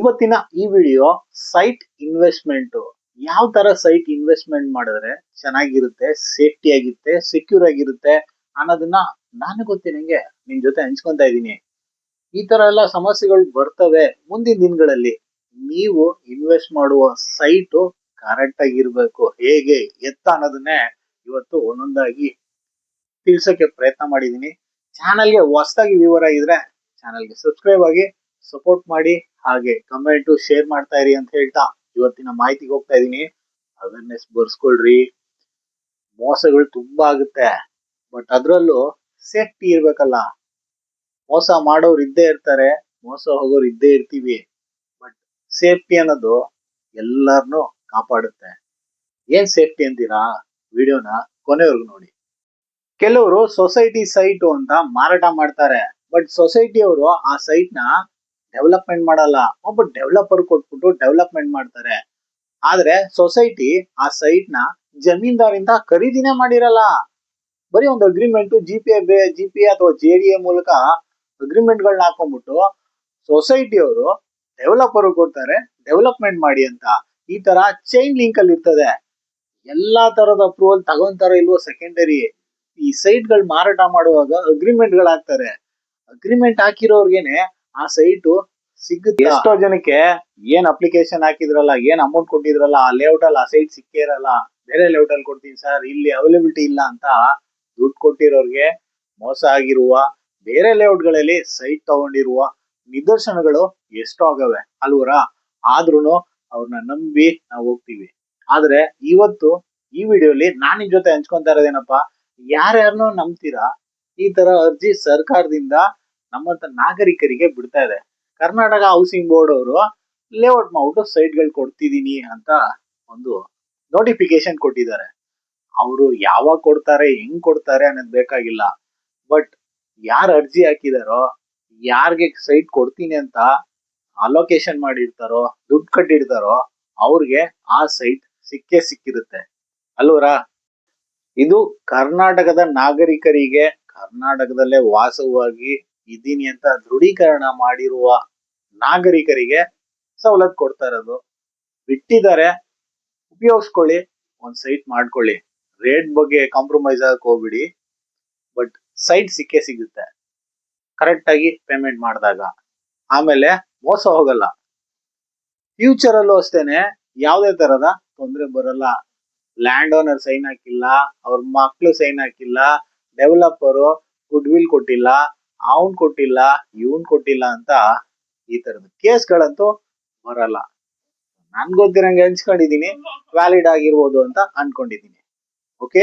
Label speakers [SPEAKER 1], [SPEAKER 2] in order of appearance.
[SPEAKER 1] ಇವತ್ತಿನ ಈ video site investment ಯಾವ ತರ ಸೈಟ್ ಇನ್ವೆಸ್ಟ್ಮೆಂಟ್ ಮಾಡಿದ್ರೆ ಚೆನ್ನಾಗಿರುತ್ತೆ ಸೇಫ್ಟಿ ಆಗಿರುತ್ತೆ ಸೆಕ್ಯೂರ್ ಆಗಿರುತ್ತೆ ಅನ್ನೋದನ್ನ ನಾನು ಗೊತ್ತಿನಂಗೆ ನಿಮ್ ಜೊತೆ ಹಂಚ್ಕೊತಾ ಇದ್ದೀನಿ. ಈ ತರ ಎಲ್ಲ ಸಮಸ್ಯೆಗಳು ಬರ್ತವೆ ಮುಂದಿನ ದಿನಗಳಲ್ಲಿ. ನೀವು ಇನ್ವೆಸ್ಟ್ ಮಾಡುವ ಸೈಟ್ ಕರೆಕ್ಟ್ ಆಗಿರ್ಬೇಕು. ಹೇಗೆ, ಎತ್ತ ಅನ್ನೋದನ್ನೇ ಇವತ್ತು ಒಂದೊಂದಾಗಿ ತಿಳ್ಸೋಕೆ ಪ್ರಯತ್ನ ಮಾಡಿದ್ದೀನಿ. ಚಾನಲ್ಗೆ ಹೊಸದಾಗಿ ವ್ಯೂವರ್ ಆಗಿದ್ರೆ ಚಾನಲ್ಗೆ ಸಬ್ಸ್ಕ್ರೈಬ್ ಆಗಿ ಸಪೋರ್ಟ್ ಮಾಡಿ. ಹಾಗೆ ಕಮೆಂಟ್ ಶೇರ್ ಮಾಡ್ತಾ ಇರಿ ಅಂತ ಹೇಳ್ತಾ ಇವತ್ತಿನ ಮಾಹಿತಿಗೆ ಹೋಗ್ತಾ ಇದೀನಿ ಅವೇರ್ನೆಸ್ ಬರ್ಸ್ಕೊಳ್ರಿ. ಮೋಸಗಳು ತುಂಬಾ ಆಗುತ್ತೆ. ಬಟ್ ಅದ್ರಲ್ಲೂ ಸೇಫ್ಟಿ ಇರ್ಬೇಕಲ್ಲ. ಮೋಸ ಮಾಡೋರು ಇದ್ದೇ ಇರ್ತಾರೆ. ಮೋಸ ಹೋಗೋರು ಇದ್ದೇ ಇರ್ತೀವಿ. ಬಟ್ ಸೇಫ್ಟಿ ಅನ್ನೋದು ಎಲ್ಲರನ್ನೂ ಕಾಪಾಡುತ್ತೆ. ಏನ್ ಸೇಫ್ಟಿ ಅಂತೀರಾ? ವಿಡಿಯೋನ ಕೊನೆವರೆಗೂ ನೋಡಿ. ಕೆಲವರು ಸೊಸೈಟಿ ಸೈಟ್ ಅಂತ ಮಾರಾಟ ಮಾಡ್ತಾರೆ. ಬಟ್ ಸೊಸೈಟಿ ಅವರು ಆ ಸೈಟ್ನ ಡೆವಲಪ್ಮೆಂಟ್ ಮಾಡಲ್ಲ. ಒಬ್ಬ ಡೆವಲಪರ್ ಕೊಟ್ಬಿಟ್ಟು ಡೆವಲಪ್ಮೆಂಟ್ ಮಾಡ್ತಾರೆ. ಆದ್ರೆ ಸೊಸೈಟಿ ಆ ಸೈಟ್ನ ಜಮೀನ್ದಾರಿಂದ ಖರೀದಿನೇ ಮಾಡಿರಲ್ಲ. ಬರೀ ಒಂದು agreement G P G P ಅಥವಾ ಜೆ ಡಿ ಎ ಮೂಲಕ ಅಗ್ರಿಮೆಂಟ್ ಗಳನ್ನ ಹಾಕೊಂಡ್ಬಿಟ್ಟು ಸೊಸೈಟಿ ಅವರು ಡೆವಲಪರ್ ಕೊಡ್ತಾರೆ ಡೆವಲಪ್ಮೆಂಟ್ ಮಾಡಿ ಅಂತ. ಈ ತರ ಚೈನ್ ಲಿಂಕ್ ಅಲ್ಲಿ ಇರ್ತದೆ. ಎಲ್ಲಾ ತರದ ಅಪ್ರೂವಲ್ ತಗೊಂತಾರ ಇಲ್ವೋ ಸೆಕೆಂಡರಿ ಈ ಸೈಟ್ಗಳು ಮಾರಾಟ ಮಾಡುವಾಗ ಅಗ್ರಿಮೆಂಟ್ಗಳು ಹಾಕ್ತಾರೆ ಅಗ್ರಿಮೆಂಟ್ ಹಾಕಿರೋರ್ಗೆನೆ ಆ ಸೈಟ್ ಸಿಗುತ್ತೆ? ಎಷ್ಟೋ ಜನಕ್ಕೆ ಏನ್ ಅಪ್ಲಿಕೇಶನ್ ಹಾಕಿದ್ರಲ್ಲ, ಏನ್ ಅಮೌಂಟ್ ಕೊಟ್ಟಿದ್ರಲ್ಲ, ಆ ಲೇಔಟ್ ಅಲ್ಲಿ, ಆ ಸೈಟ್ ಸಿಕ್ಕೇ ಇರಲ್ಲ. ಬೇರೆ ಲೇಔಟ್ ಅಲ್ಲಿ ಕೊಡ್ತೀನಿ ಸರ್ ಇಲ್ಲಿ ಅವೈಲಬಿಲಿಟಿ ಇಲ್ಲ ಅಂತ ದುಡ್ಡು ಕೊಟ್ಟಿರೋರ್ಗೆ ಮೋಸ ಆಗಿರುವ, ಬೇರೆ ಲೇಔಟ್ಗಳಲ್ಲಿ ಸೈಟ್ ತಗೊಂಡಿರುವ ನಿದರ್ಶನಗಳು ಎಷ್ಟೋ ಆಗವೆ, ಅಲ್ವರ? ಆದ್ರೂನು ಅವ್ರನ್ನ ನಂಬಿ ನಾವು ಹೋಗ್ತೀವಿ. ಆದ್ರೆ ಇವತ್ತು ಈ ವಿಡಿಯೋಲಿ ನಾನ್ ಜೊತೆ ಹಂಚ್ಕೊಂತಾ ಇರೋದೇನಪ್ಪ? ಯಾರ್ಯಾರನ್ನೂ ನಂಬ್ತೀರಾ? ಈ ತರ ಅರ್ಜಿ ಸರ್ಕಾರದಿಂದ ನಮ್ಮಂತ ನಾಗರಿಕರಿಗೆ ಬಿಡ್ತಾ ಇದೆ. ಕರ್ನಾಟಕ ಹೌಸಿಂಗ್ ಬೋರ್ಡ್ ಅವರು ಲೇಔಟ್ ಮಾಡ್ಬಿಟ್ಟು ಸೈಟ್ಗಳು ಕೊಡ್ತಿದೀನಿ ಅಂತ ಒಂದು ನೋಟಿಫಿಕೇಶನ್ ಕೊಟ್ಟಿದ್ದಾರೆ. ಅವರು ಯಾವಾಗ ಕೊಡ್ತಾರೆ, ಹೆಂಗ್ ಕೊಡ್ತಾರೆ ಅನ್ನೋದು ಬೇಕಾಗಿಲ್ಲ. ಬಟ್ ಯಾರು ಅರ್ಜಿ ಹಾಕಿದಾರೋ, ಯಾರಿಗೆ ಸೈಟ್ ಕೊಡ್ತೀನಿ ಅಂತ ಅಲೋಕೇಶನ್ ಮಾಡಿರ್ತಾರೋ, ದುಡ್ಡು ಕಟ್ಟಿರ್ತಾರೋ, ಅವ್ರಿಗೆ ಆ ಸೈಟ್ ಸಿಕ್ಕೇ ಸಿಕ್ಕಿರುತ್ತೆ. ಅಲ್ವರಾ? ಇದು ಕರ್ನಾಟಕದ ನಾಗರಿಕರಿಗೆ ಕರ್ನಾಟಕದಲ್ಲೇ ವಾಸವಾಗಿ ಇದ್ದೀನಿ ಅಂತ ದೃಢೀಕರಣ ಮಾಡಿರುವ ನಾಗರಿಕರಿಗೆ ಸವಲತ್ತು ಕೊಡ್ತಾ ಇರೋದು. ಬಿಟ್ಟಿದ್ದಾರೆ, ಉಪಯೋಗಿಸ್ಕೊಳ್ಳಿ, ಒಂದ್ ಸೈಟ್ ಮಾಡ್ಕೊಳ್ಳಿ. ರೇಟ್ ಬಗ್ಗೆ ಕಾಂಪ್ರಮೈಸ್ ಆಗಕ್ ಹೋಗ್ಬಿಡಿ. ಬಟ್ ಸೈಟ್ ಸಿಕ್ಕೇ ಸಿಗುತ್ತೆ. ಕರೆಕ್ಟ್ ಆಗಿ ಪೇಮೆಂಟ್ ಮಾಡಿದಾಗ. ಆಮೇಲೆ ಮೋಸ ಹೋಗಲ್ಲ. ಫ್ಯೂಚರ್ ಅಲ್ಲೂ ಅಷ್ಟೇನೆ, ಯಾವುದೇ ತರದ ತೊಂದರೆ ಬರಲ್ಲ. ಲ್ಯಾಂಡ್ ಓನರ್ ಸೈನ್ ಹಾಕಿಲ್ಲ, ಅವ್ರ ಮಕ್ಳು ಸೈನ್ ಹಾಕಿಲ್ಲ ಡೆವಲಪರು ಗುಡ್ ವಿಲ್ ಕೊಟ್ಟಿಲ್ಲ, ಅವನ್ ಕೊಟ್ಟಿಲ್ಲ, ಇವನ್ ಕೊಟ್ಟಿಲ್ಲ ಅಂತ ಈ ತರದ ಕೇಸ್ಗಳಂತೂ ಬರಲ್ಲ. ನನ್ಗೊತ್ತಿರಂಗೆ ಹಂಚ್ಕೊಂಡಿದೀನಿ ವ್ಯಾಲಿಡ್ ಆಗಿರ್ಬೋದು ಅಂತ ಅನ್ಕೊಂಡಿದೀನಿ ಓಕೆ